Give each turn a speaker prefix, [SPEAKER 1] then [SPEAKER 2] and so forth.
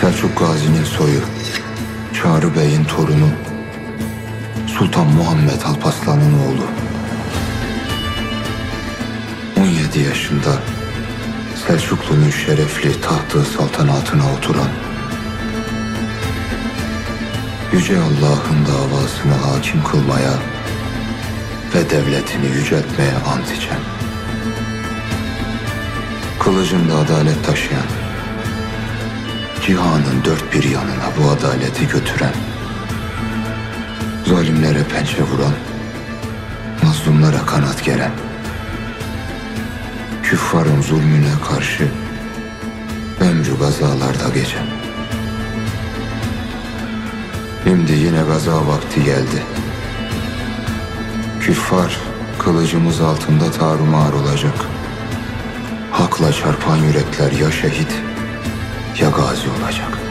[SPEAKER 1] Selçuk Gazi'nin soyu, Çağrı Bey'in torunu, Sultan Muhammed Alpaslan'ın oğlu. 17 yaşında Selçuklu'nun şerefli tahtı saltanatına oturan, Yüce Allah'ın davasını hakim kılmaya ve devletini yüceltmeye ant içen, kılıcında adalet taşıyan, cihanın dört bir yanına bu adaleti götüren, zalimlere pençe vuran, mazlumlara kanat geren, küffarın zulmüne karşı ömrü gazalarda geçen. Şimdi yine gaza vakti geldi. Küffar kılıcımız altında tarumar olacak. Hakla çarpan yürekler ya şehit ya gazi olacak.''